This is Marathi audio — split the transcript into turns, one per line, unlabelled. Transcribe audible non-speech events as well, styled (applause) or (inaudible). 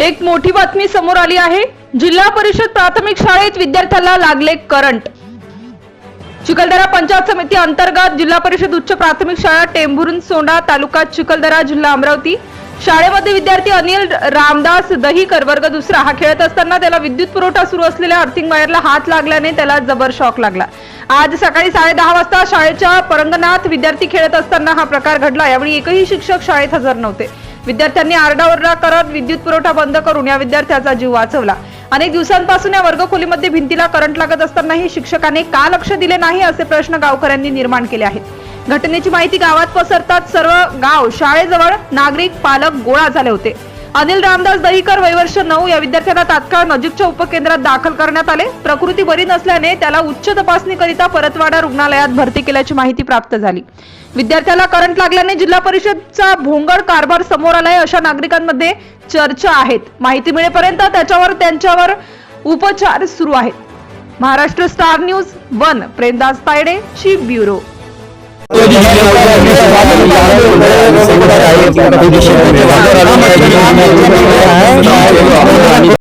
एक मोठी बातमी समोर आली आहे. जिल्हा परिषद प्राथमिक शाळेत विद्यार्थ्याला लागले करंट. चिखलदरा पंचायत समिती अंतर्गत जिल्हा परिषद उच्च प्राथमिक शाळा टेंभुरुन सोंडा तालुका चिखलदरा जिल्हा अमरावती. शाळेमध्ये विद्यार्थी अनिल रामदास दहीकर वर्ग दुसरा. हा खेळत असताना त्याला विद्युत पुरवठा सुरू असलेल्या अर्थिंग वायरला हात लागल्याने त्याला जबर शॉक लागला. आज सकाळी साडे दहा वाजता शाळेच्या परंगणात विद्यार्थी खेळत असताना हा प्रकार घडला. यावेळी एकही शिक्षक शाळेत हजर नव्हते. विद्यार्थ्यांनी आरडाओरडा करत विद्युत पुरवठा बंद करून या विद्यार्थ्याचा जीव वाचवला. अनेक दिवसांपासून या वर्गखोलीमध्ये भिंतीला करंट लागत असतानाही शिक्षकाने का लक्ष दिले नाही असे प्रश्न गावकऱ्यांनी निर्माण केले आहेत. घटनेची माहिती गावात पसरताच सर्व गाव शाळेजवळ नागरिक पालक गोळा झाले होते. अनिल रामदास दहीकर वयवर्ष नऊ या विद्यार्थ्याला तात्काळ नजीकच्या उपकेंद्रात दाखल करण्यात आले. प्रकृती बरी नसल्याने त्याला उच्च तपासणीकरिता परतवाडा रुग्णालयात भरती केल्याची माहिती प्राप्त झाली. विद्यार्थ्याला करंट लागल्याने जिल्हा परिषदचा भोंगळ कारभार समोर आलाय अशा नागरिकांमध्ये चर्चा आहेत. माहिती मिळेपर्यंत त्याच्यावर त्यांच्यावर उपचार सुरू आहेत. Maharashtra star news one Premdas Tayde chief bureau. (laughs)
आहे